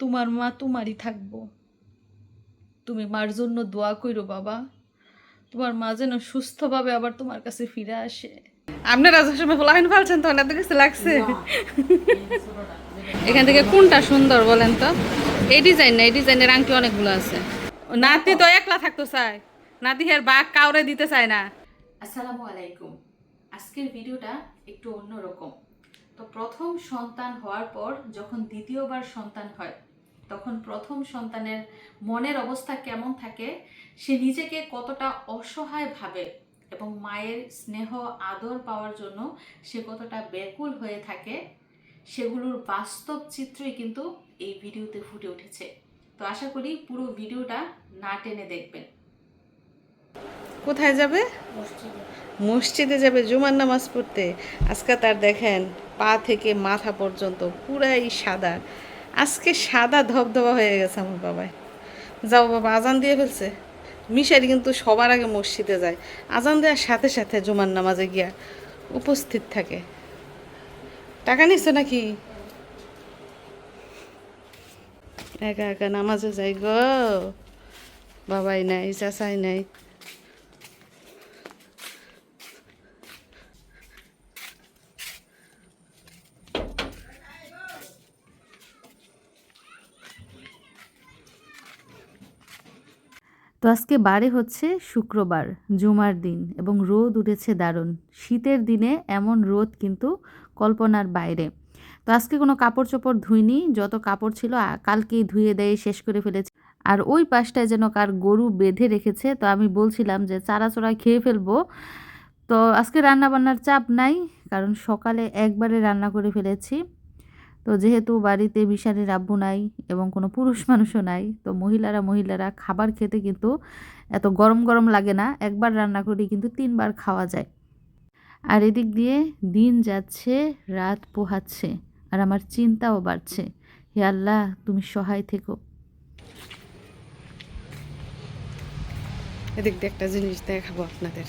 তোমার মা তোমারই থাকব। তুমি মার জন্য দোয়া করো বাবা। তোমার মা যেন সুস্থভাবে আবার তোমার কাছে ফিরে আসে। আপনারা সময় ফলাইন ফেলছেন তো ওনাদের কাছে লাগছে। এখান থেকে কোনটা সুন্দর বলেন তো? এই ডিজাইন না এই ডিজাইনের আংটি অনেকগুলো আছে। নাতি তো একলা থাকতো চায় নাতি হের বাঘ কাউরে দিতে চায় না। আসসালামু আলাইকুম। আজকের ভিডিওটা একটু অন্যরকম। তো প্রথম সন্তান হওয়ার পর যখন দ্বিতীয়বার সন্তান হয় তখন প্রথম সন্তানের মনের অবস্থা কেমন থাকে সে নিজেকে কতটা অসহায় ভাবে এবং মায়ের স্নেহ আদর পাওয়ার জন্য সে কতটা ব্যাকুল হয়ে থাকে সেগুলোর বাস্তব চিত্রই কিন্তু এই ভিডিওতে ফুটে উঠেছে। তো আশা করি পুরো ভিডিওটা না টেনে দেখবেন। কোথায় যাবে? মসজিদে। যাবে জুমার নামাজ পড়তে। আজকে তার দেখেন পা থেকে মাথা পর্যন্ত পুরাই সাদা। আজকে সাদা ধবধবা হয়ে গেছে আমার বাবাই। যাও বাবা, আজান দিয়ে ফেলছে। মিশারি কিন্তু সবার আগে মসজিদে যায়। আজান দেওয়ার সাথে সাথে জুমার নামাজে গিয়া উপস্থিত থাকে। টাকা নিচ্ছে নাকি? একা একা নামাজে যাই গো। বাবাই নাই, চাচাই নাই। আজকে বারে হচ্ছে শুক্রবার, জুমার দিন এবং রোদ উঠেছে দারুণ। শীতের দিনে এমন রোদ কিন্তু কল্পনার বাইরে। তো আজকে কোনো কাপড় চোপড় ধুইনি, যত কাপড় ছিল কালকেই ধুয়ে দেয় শেষ করে ফেলেছি। আর ওই পাশটায় যেন কার গরু বেঁধে রেখেছে, তো আমি বলছিলাম যে চারাচড়া খেয়ে ফেলব। তো আজকে রান্না বান্নার চাপ নাই, কারণ সকালে একবারে রান্না করে ফেলেছি। তো যেহেতু বাড়িতে বিশারের আব্বু নাই এবং কোনো পুরুষ মানুষও নাই, তো মহিলারা মহিলারা খাবার খেতে কিন্তু এত গরম গরম লাগে না, একবার রান্না করি কিন্তু তিনবার খাওয়া যায়। আর এদিক দিয়ে দিন যাচ্ছে, রাত পোহাচ্ছে, আর আমার চিন্তাও বাড়ছে। হে আল্লাহ, তুমি সহায় থেকো। এদিক দিয়ে একটা জিনিস দেখাবো আপনাদের।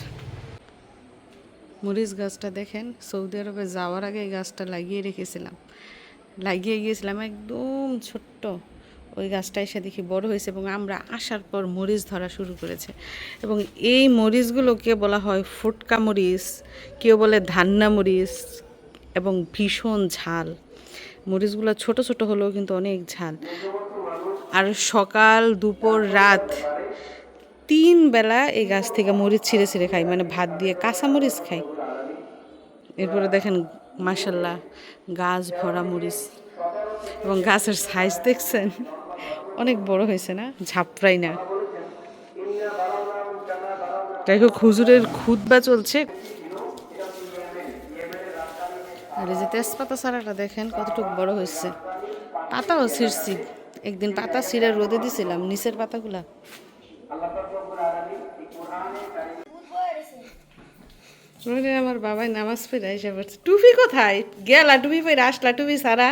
মরিচ গাছটা দেখেন, সৌদি আরবে যাওয়ার আগে গাছটা লাগিয়ে রেখেছিলাম। লাগিয়ে গিয়েছিলাম, একদম ছোট্ট। ওই গাছটা এসে দেখি বড় হয়েছে এবং আমরা আসার পর মরিচ ধরা শুরু করেছে। এবং এই মরিচগুলোকে বলা হয় ফুটকা মরিচ, কেউ বলে ধান্না মরিচ এবং ভীষণ ঝাল। মরিচগুলো ছোট ছোট হলেও কিন্তু অনেক ঝাল। আর সকাল, দুপুর, রাত তিন বেলা এই গাছ থেকে মরিচ ছিঁড়ে ছিঁড়ে খাই মানে ভাত দিয়ে কাঁচা মরিচ খাই। এরপরে দেখেন মাসাল্লাহ গাছ ভরা মরিচ এবং গাছের সাইজ দেখছেন, অনেক বড় হয়েছে না? ঝাপড়াই না। যাই হোক, হুজুরের খুদবা চলছে। আর এই যে তেজপাতা চারাটা দেখেন, কতটুকু বড় হয়েছে। পাতাও ছিঁড়ছি। একদিন পাতা ছিঁড়ে রোদে দিছিলাম, নিচের পাতাগুলা ওরে আমার বাবাই নামাজ পড়ে এসে পড়ছে। টুপি কোথায়? গেলা টুপি পরে আসলা টুপি সারা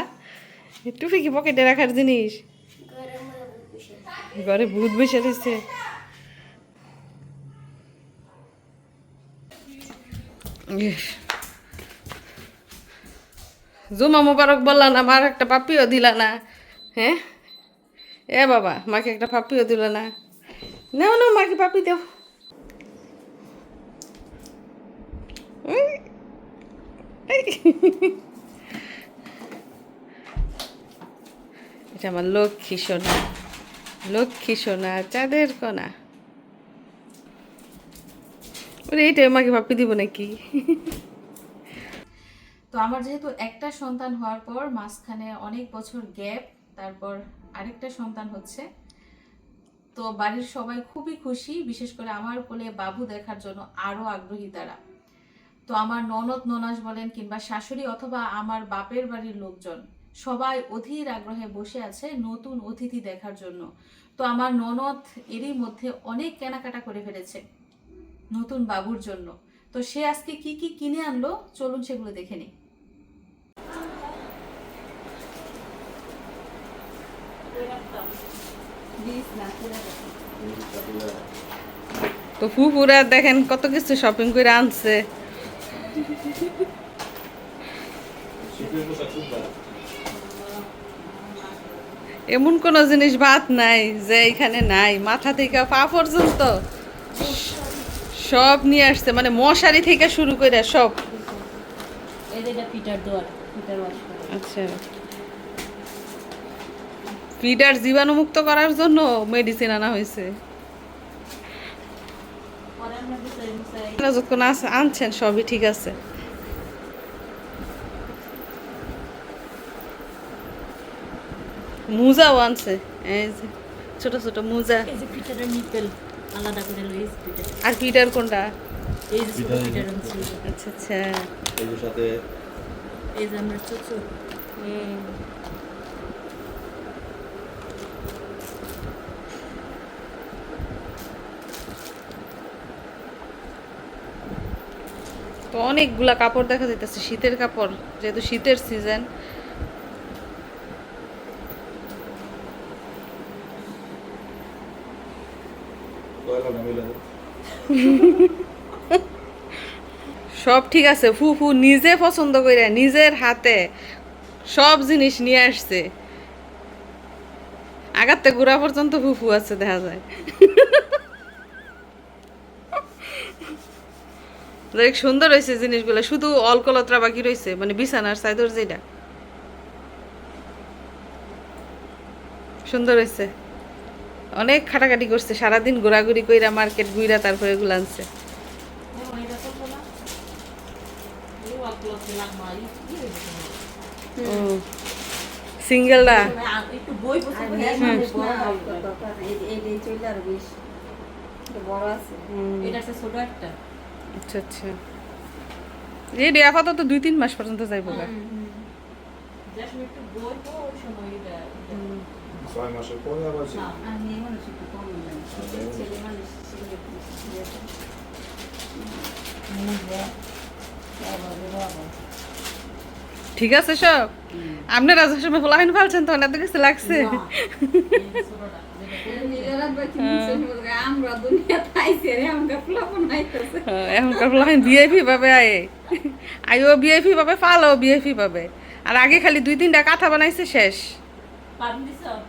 টুপি কি পকেটে রাখার জিনিস? ঘরে ভূত বসে রয়েছে। জুমা মোবারক বললা না, মার একটা পাপিও দিলা না। হ্যাঁ? এ বাবা, মাকে একটা পাপিও দিল না। নাও না মাকে পাপি দেও উই। এই। এটা আমার লক্ষ্মী সোনা। লক্ষ্মী সোনা, চাঁদের কণা। ওরে এইটাই আমাকে পাপি দিব নাকি? তো আমার যেহেতু একটা সন্তান হওয়ার পর মাঝখানে অনেক বছর গ্যাপ, তারপর আরেকটা সন্তান হচ্ছে। তো বাড়ির সবাই খুবই খুশি, বিশেষ করে আমার কোলে বাবু দেখার জন্য আরও আগ্রহী তারা। তো আমার ননদ ননাস বলেন কিংবা শাশুড়ি অথবা আমার বাপের বাড়ির লোকজন, সবাই অধীর আগ্রহে বসে আছে নতুন অতিথি দেখার জন্য। তো আমার ননদ এরই মধ্যে অনেক কেনাকাটা করে ফেলেছে নতুন বাবুর জন্য। তো সে আজকে কি কি কিনে আনলো? চলুন সেগুলো দেখে নিই। তো ফুপুরা দেখেন কত কিছু শপিং করে আনছে। এমন কোনো জিনিস বাদ নাই যে এখানে নাই। মাথা থেকে পা পর্যন্ত সব নিয়ে আসছে। মানে মশারি থেকে শুরু করে সব। আচ্ছা। ফিডার জীবাণুমুক্ত করার জন্য মেডিসিন আনা হয়েছে পরে আমরা ভিতরে মিশাই আপনারা যতক্ষণ আনছেন সবই ঠিক আছে। মুজাও আনছে। এই যে ছোট ছোট মুজা। এই যে পিটারের নিপেল আলাদা করে লইস পিটার আর কোনটা? এই যে পিটার আচ্ছা আচ্ছা। সাথে এই যে আমরা চুচু। হুম। অনেকগুলা কাপড় দেখা যাইতেছে, শীতের কাপড়, যেহেতু শীতের সিজন সব ঠিক আছে, ফুফু নিজে পছন্দ করে নিজের হাতে সব জিনিস নিয়ে আসছে। আগাতে গোড়া পর্যন্ত ফুফু আছে, দেখা যায়। দেখ সুন্দর হয়েছে জিনিসগুলো শুধু অলকলত্রা বাকি রয়েছে মানে বিছানার সাইদর যেটা সুন্দর হয়েছে অনেক খাটাখাটি করছে সারাদিন ঘোরাঘুরি কইরা মার্কেট ঘুইরা তারপরে এগুলো আনছে সিঙ্গেলটা একটু বই পছন্দ হ্যাঁ, হ্যাঁ বড় আছে এটা ছোট একটা আচ্ছা আচ্ছা। রেডি আপাতত দুই তিন মাস পর্যন্ত যাইবো গা। জাস্ট একটু বই ওই ছয় মাসের পরে আবার ঠিক আছে? সব। আপনারা যে সময় ফলাহিন ফালছেন তখন এত কিছু লাগছে। এখনকার ফলাহিন বিএপি পাবে আয়ে। আইও বিএপি পাবে ফালও বিএপি পাবে আর আগে খালি দুই তিনটা কাঁথা বানাইছে শেষ। দাও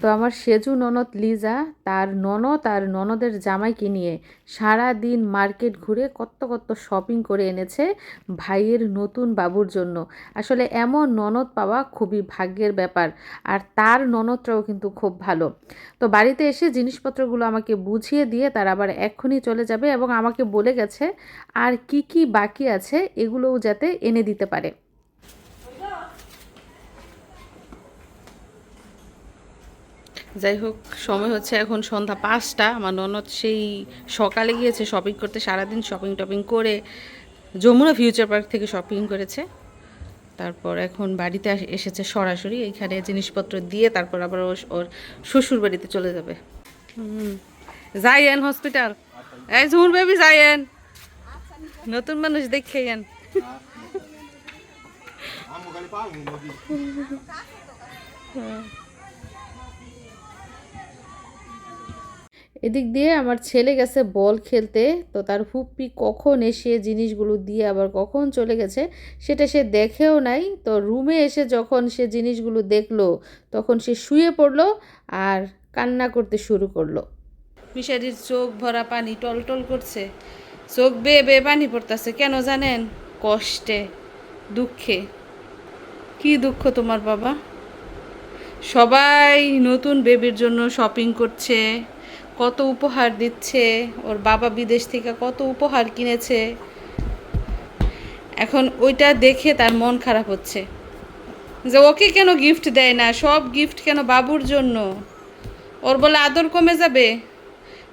তো আমার সেজু ননদ লিজা, তার ননদ আর ননদের জামাইকে নিয়ে সারা দিন মার্কেট ঘুরে কত কত শপিং করে এনেছে ভাইয়ের নতুন বাবুর জন্য। আসলে এমন ননদ পাওয়া খুবই ভাগ্যের ব্যাপার, আর তার ননদটাও কিন্তু খুব ভালো। তো বাড়িতে এসে জিনিসপত্রগুলো আমাকে বুঝিয়ে দিয়ে তার আবার এক্ষুনি চলে যাবে এবং আমাকে বলে গেছে, আর কি কি বাকি আছে এগুলোও যাতে এনে দিতে পারে। যাই হোক সময় হচ্ছে এখন সন্ধ্যা পাঁচটা। আমার ননদ সেই সকালে গিয়েছে শপিং করতে সারাদিন শপিং টপিং করে যমুনা ফিউচার পার্ক থেকে শপিং করেছে। তারপর এখন বাড়িতে এসেছে সরাসরি এইখানে জিনিসপত্র দিয়ে তারপর আবার ওর শ্বশুর বাড়িতে চলে যাবে। যাইয়েন হসপিটাল এই ঝুমুর বেবি যাইয়েন নতুন মানুষ দেখেন আমু এদিক দিয়ে আমার ছেলে গেছে বল খেলতে, তো তার হুপ্পি কখন এসে জিনিসগুলো দিয়ে আবার কখন চলে গেছে সেটা সে দেখেও নাই। তো রুমে এসে যখন সে জিনিসগুলো দেখল, তখন সে শুয়ে পড়ল আর কান্না করতে শুরু করল। মিশারির চোখ ভরা পানি টলটল করছে। চোখ বেয়ে বেয়ে পানি পড়তেছে, কেন জানেন? কষ্টে, দুঃখে। কি দুঃখ তোমার বাবা? সবাই নতুন বেবির জন্য শপিং করছে। কত উপহার দিচ্ছে, ওর বাবা বিদেশ থেকে কত উপহার কিনেছে। এখন ওইটা দেখে তার মন খারাপ হচ্ছে। যে ওকে কেন গিফট দেয় না? সব গিফট কেন বাবুর জন্য? ওর বলে আদর কমে যাবে।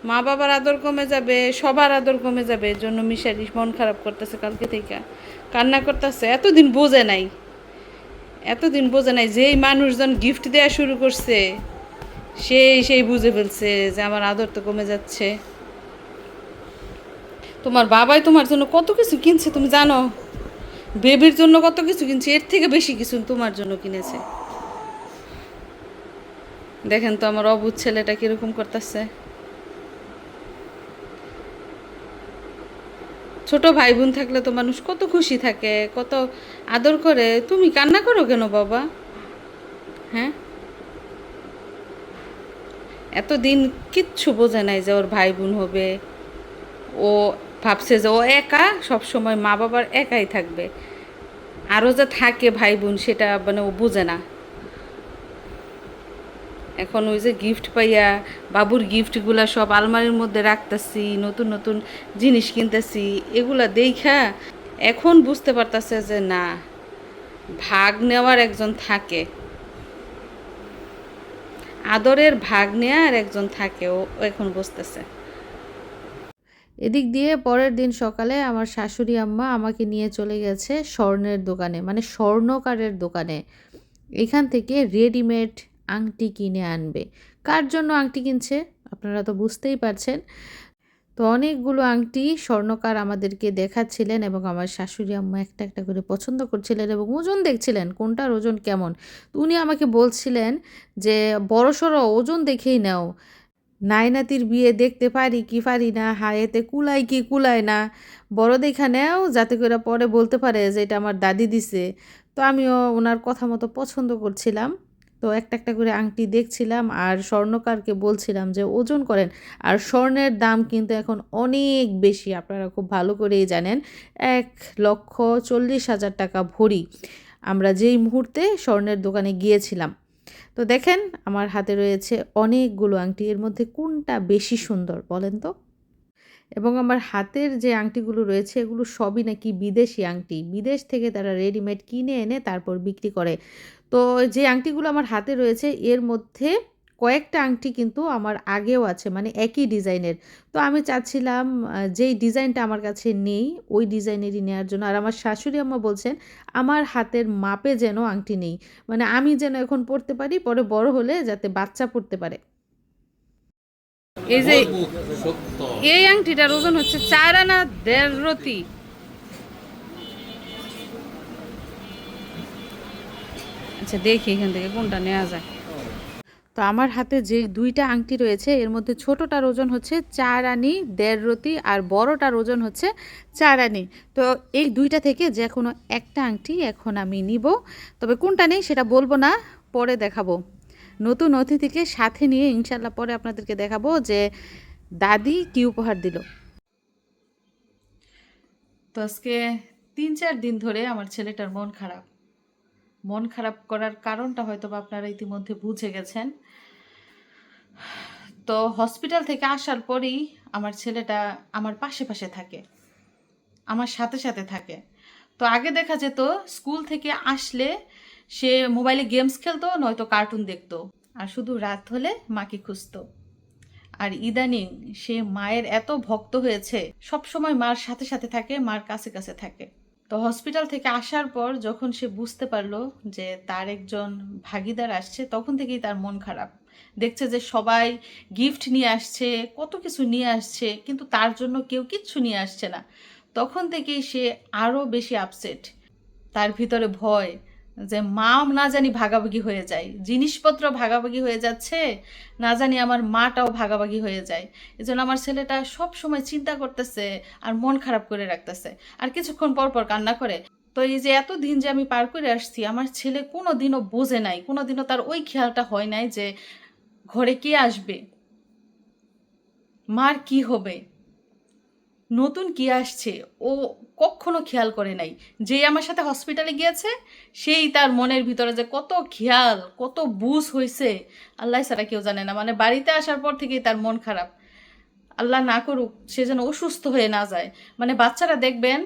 মা বাবার আদর কমে যাবে, সবার আদর কমে যাবে। এর জন্য মিশারি মন খারাপ করতেছে কালকে থেকে। কান্না করতেছে, এতদিন বোঝে নাই। এতদিন বোঝে নাই যেই মানুষজন গিফট দেওয়া শুরু করছে। সেই সেই বুঝে ফেলছে যে আমার আদর তো কমে যাচ্ছে। তোমার বাবাই তোমার জন্য কত কিছু কিনছে তুমি জানো? বেবির জন্য কত কিছু কিনছে, এর থেকে বেশি কিছু তোমার জন্য কিনেছে। দেখেন তো আমার অবুধ ছেলেটা কীরকম করতেছে। ছোট ভাই বোন থাকলে তো মানুষ কত খুশি থাকে, কত আদর করে। তুমি কান্না করো কেন বাবা? হ্যাঁ? এতদিন কিচ্ছু বোঝে নাই যে ওর ভাই বোন হবে। ও ভাবছে যে ও একা সব সময় মা বাবার একাই থাকবে। আরও যে থাকে ভাই বোন সেটা মানে ও বোঝে না। এখন ওই যে গিফট পাইয়া বাবুর গিফটগুলা সব আলমারির মধ্যে রাখতেছি, নতুন নতুন জিনিস কিনতেছি, এগুলা দেখা এখন বুঝতে পারতাছে যে না, ভাগ নেওয়ার একজন থাকে। আদরের ভাগ নেওয়ার একজন থাকে, ও এখন বুঝতেছে এদিক দিয়ে পরের দিন সকালে আমার শাশুড়ি আম্মা আমাকে নিয়ে চলে গেছে স্বর্ণের দোকানে মানে স্বর্ণকারের দোকানে। এখান থেকে রেডিমেড আংটি কিনে আনবে। কার জন্য আংটি কিনছে? আপনারা তো বুঝতেই পারছেন। তো অনেকগুলো আংটি স্বর্ণকার আমাদেরকে দেখাচ্ছিলেন এবং আমার শাশুড়ি আম্মা একটা একটা করে পছন্দ করছিলেন এবং ওজন দেখছিলেন, কোনটার ওজন কেমন। উনি আমাকে বলছিলেন যে, বড় সড়ো ওজন দেখেই নাও। নাইনাতির বিয়ে দেখতে পারি কি পারি না, হায়েতে কুলাই কি কুলায় না। বড় দেখা নেও, যাতে করে পরে বলতে পারে যে, এটা আমার দাদি দিছে। তো আমিও ওনার কথা মতো পছন্দ করছিলাম। তো একটা একটা করে আংটি দেখছিলাম আর স্বর্ণকারকে বলছিলাম যে, ওজন করেন। আর স্বর্ণের দাম কিন্তু এখন অনেক বেশি, আপনারা খুব ভালো করেই জানেন। এক লক্ষ চল্লিশ হাজার টাকা ভরি। আমরা যেই মুহূর্তে স্বর্ণের দোকানে গিয়েছিলাম, তো দেখেন আমার হাতে রয়েছে অনেকগুলো আংটি। এর মধ্যে কোনটা বেশি সুন্দর বলেন তো? এবং আমার হাতের যে আংটিগুলো রয়েছে, এগুলো সবই নাকি বিদেশি আংটি। বিদেশ থেকে তারা রেডিমেড কিনে এনে তারপর বিক্রি করে। তো যে আংটিগুলো আমার হাতে রয়েছে এর মধ্যে কয়েকটা আংটি কিন্তু আমার আগেও আছে মানে একই ডিজাইনের। তো আমি চাচ্ছিলাম যেই ডিজাইনটা আমার কাছে নেই ওই ডিজাইনেরই নেওয়ার জন্য। আর আমার শাশুড়ি আম্মা বলছেন আমার হাতের মাপে যেন আংটি নেই। মানে আমি যেন এখন পড়তে পারি পরে বড় হলে যাতে বাচ্চা পড়তে পারে। এই যে এই আংটিটার ওজন হচ্ছে চার আনা দেড় রতি। আচ্ছা দেখি এখান থেকে কোনটা নেওয়া যায়। তো আমার হাতে যে দুইটা আংটি রয়েছে এর মধ্যে ছোটোটার ওজন হচ্ছে চার আনি দেড় রতি আর বড়টার ওজন হচ্ছে চার আনি। তো এই দুইটা থেকে যে কোনো একটা আংটি এখন আমি নিব। তবে কোনটা নেই সেটা বলব না পরে দেখাবো। নতুন অতিথিকে সাথে নিয়ে ইনশাল্লাহ পরে আপনাদেরকে দেখাবো যে দাদি কী উপহার দিল। তো আজকে তিন চার দিন ধরে আমার ছেলেটার মন খারাপ। মন খারাপ করার কারণটা হয়তো বা আপনারা ইতিমধ্যে বুঝে গেছেন। তো হসপিটাল থেকে আসার পরেই আমার ছেলেটা আমার পাশে পাশে থাকে, আমার সাথে সাথে থাকে। তো আগে দেখা যেত স্কুল থেকে আসলে সে মোবাইলে গেমস খেলতো, নয়তো কার্টুন দেখতো আর শুধু রাত হলে মাকে খুঁজতো। আর ইদানিং সে মায়ের এত ভক্ত হয়েছে সব সময় মার সাথে সাথে থাকে, মার কাছে কাছে থাকে। তো হসপিটাল থেকে আসার পর যখন সে বুঝতে পারল যে তার একজন ভাগিদার আসছে, তখন থেকেই তার মন খারাপ। দেখছে যে সবাই গিফট নিয়ে আসছে, কত কিছু নিয়ে আসছে, কিন্তু তার জন্য কেউ কিচ্ছু নিয়ে আসছে না। তখন থেকেই সে আরও বেশি আপসেট তার ভিতরে ভয় যে মা না জানি ভাগাভাগি হয়ে যায়, জিনিসপত্র ভাগাভাগি হয়ে যাচ্ছে, না জানি আমার মাটাও ভাগাভাগি হয়ে যায়। এজন্য আমার ছেলেটা সব সময় চিন্তা করতেছে আর মন খারাপ করে রাখতেছে। আর কিছুক্ষণ পর পর কান্না করে। তো এই যে এত দিন যে আমি পার করে আসছি, আমার ছেলে কোনো দিনও বোঝে নাই কোনো দিনও তার ওই খেয়ালটা হয় নাই যে ঘরে কে আসবে, মার কি হবে, নতুন কি আসছে, ও কখনো খেয়াল করে নাই। যে আমার সাথে হসপিটালে গিয়েছে, সেই তার মনের ভিতরে যে কত খেয়াল, কত বুঝ হয়েছে আল্লাহ ছাড়া কেউ জানে না। মানে বাড়িতে আসার পর থেকেই তার মন খারাপ। আল্লাহ না করুক, সে যেন অসুস্থ হয়ে না যায়। মানে বাচ্চারা দেখবেন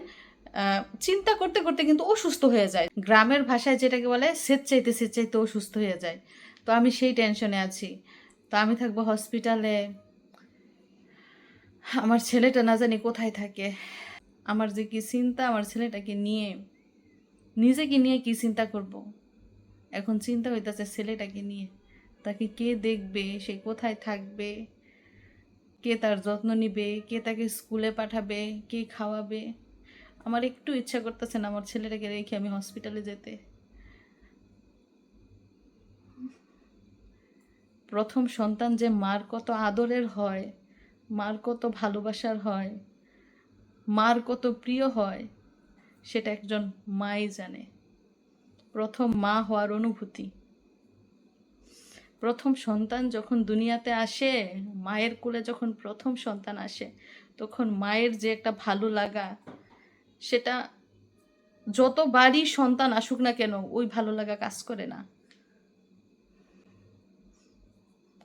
চিন্তা করতে করতে কিন্তু অসুস্থ হয়ে যায়। গ্রামের ভাষায় যেটাকে বলে, স্বেচ্ছাইতে স্বেচ্ছাইতে অসুস্থ হয়ে যায়। তো আমি সেই টেনশনে আছি। তো আমি থাকব হসপিটালে আমার ছেলেটা না জানি কোথায় থাকে। আমার যে কি চিন্তা, আমার ছেলেটাকে নিয়ে, নিজেকে নিয়ে কি চিন্তা করব। এখন চিন্তা হইতেছে ছেলেটাকে নিয়ে। তাকে কে দেখবে? সে কোথায় থাকবে? কে তার যত্ন নিবে? কে তাকে স্কুলে পাঠাবে? কে খাওয়াবে? আমার একটু ইচ্ছা করতেছে না আমার ছেলেটাকে রেখে আমি হসপিটালে যেতে। প্রথম সন্তান যে মার কত আদরের হয়, মার কত ভালোবাসার হয় মার কত প্রিয় হয়, সেটা একজন মাই জানে। প্রথম মা হওয়ার অনুভূতি। প্রথম সন্তান যখন দুনিয়াতে আসে, মায়ের কোলে যখন প্রথম সন্তান আসে, তখন মায়ের যে একটা ভালো লাগা, সেটা যতবারই সন্তান আসুক না কেন, ওই ভালো লাগা কাজ করে না।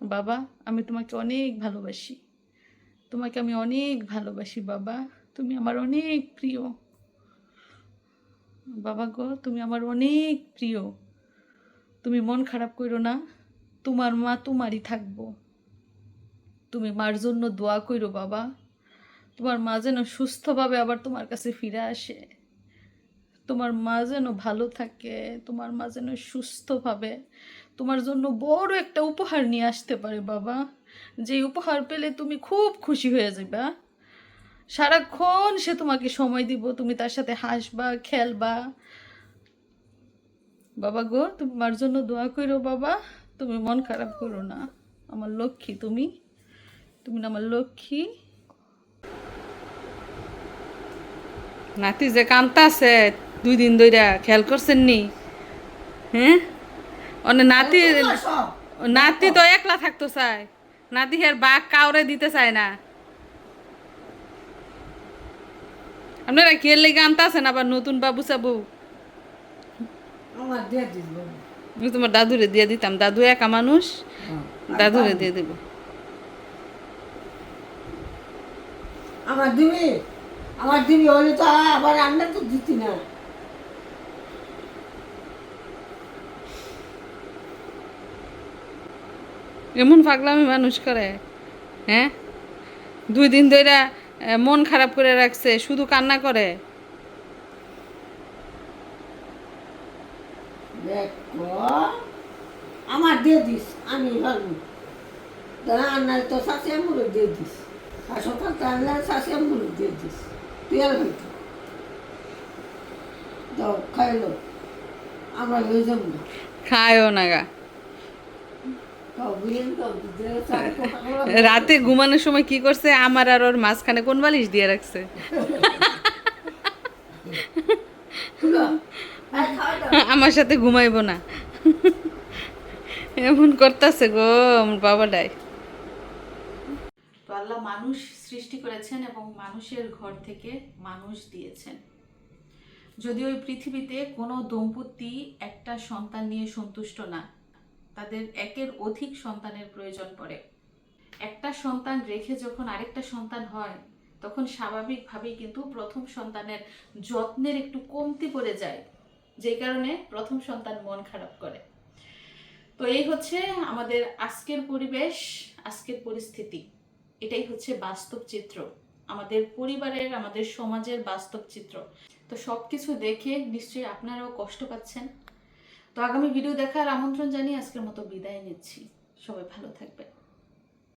বাবা, আমি তোমাকে অনেক ভালোবাসি। তোমাকে আমি অনেক ভালোবাসি, বাবা। তুমি আমার অনেক প্রিয়। বাবা গো, তুমি আমার অনেক প্রিয়। তুমি মন খারাপ করো না, তোমার মা তোমারই থাকব। তুমি মার জন্য দোয়া করো বাবা, তোমার মা যেন সুস্থভাবে আবার তোমার কাছে ফিরে আসে। তোমার মা যেন ভালো থাকে, তোমার মা যেন সুস্থভাবে। তোমার জন্য বড় একটা উপহার নিয়ে আসতে পারে বাবা। যে উপহার পেলে তুমি খুব খুশি হয়ে যাবে সারাক্ষণ সে তোমাকে সময় দিব তুমি তার সাথে হাসবা খেলবা। বাবা গো তুমি মার জন্য দোয়া করো বাবা তুমি মন খারাপ করো না। আমার লক্ষ্মী তুমি তুমি না আমার লক্ষ্মী। নাতি যে কান্তাছে দুই দিন ধইরা খেয়াল করছেন নি? হ্যাঁ? অনে নাতি নাতি তো একলা থাকতো চায়। নাতি হের বাঘ কাউরে দিতে চায় না। আপনারা খেয়ে লেগে আনতাছেন? আবার নতুন বাবু সাবু? তোমার দাদুরে দিয়ে দিতাম। দাদু একা মানুষ দাদুরে দিয়ে দেবো। আমার দিবি? আমার দিবি হলে তো আবার রান্না তো দিতি না। এমন পাগলামি মানুষ করে হ্যাঁ? দুই দিন ধরে মন খারাপ করে রাখছে শুধু কান্না করে? আমার দিয়ে দিস আমি ভাবি রান্না তো শাশি আমগুলো দিয়ে দিস। আর সকাল রান্না শাশি আমগুলো দিয়ে দিস। তুই আর ভাইটি দাও খাইলো। আমরা হয়ে যাব। খায়ও না গা খাও বুঝলেন তো যে সাড়ে কোটা রাতে ঘুমানোর সময় কি করছে? আমার আর ওর মাঝখানে কোন বালিশ দিয়ে রাখছে? আমার সাথে ঘুমাইবো না। এমন করতেছে গো আমার বাবাটাই। তো আল্লাহ মানুষ সৃষ্টি করেছেন এবং মানুষের ঘর থেকে মানুষ দিয়েছেন। যদিও ওই পৃথিবীতে কোনো দম্পতি একটা সন্তান নিয়ে সন্তুষ্ট না তাদের একের অধিক সন্তানের প্রয়োজন পড়ে। একটা সন্তান রেখে যখন আরেকটা সন্তান হয়, তখন স্বাভাবিকভাবেই কিন্তু প্রথম সন্তানের যত্নের একটু কমতি পড়ে যায় যে কারণে প্রথম সন্তান মন খারাপ করে। তো এই হচ্ছে আমাদের আজকের পরিবেশ, আজকের পরিস্থিতি। এটাই হচ্ছে বাস্তব চিত্র। আমাদের পরিবারের, আমাদের সমাজের বাস্তব চিত্র। তো সব কিছু দেখে নিশ্চয়ই আপনারাও কষ্ট পাচ্ছেন। তো আগামী ভিডিও দেখার আমন্ত্রণ জানিয়ে আজকের মতো বিদায় নিচ্ছি। সবাই ভালো থাকবেন।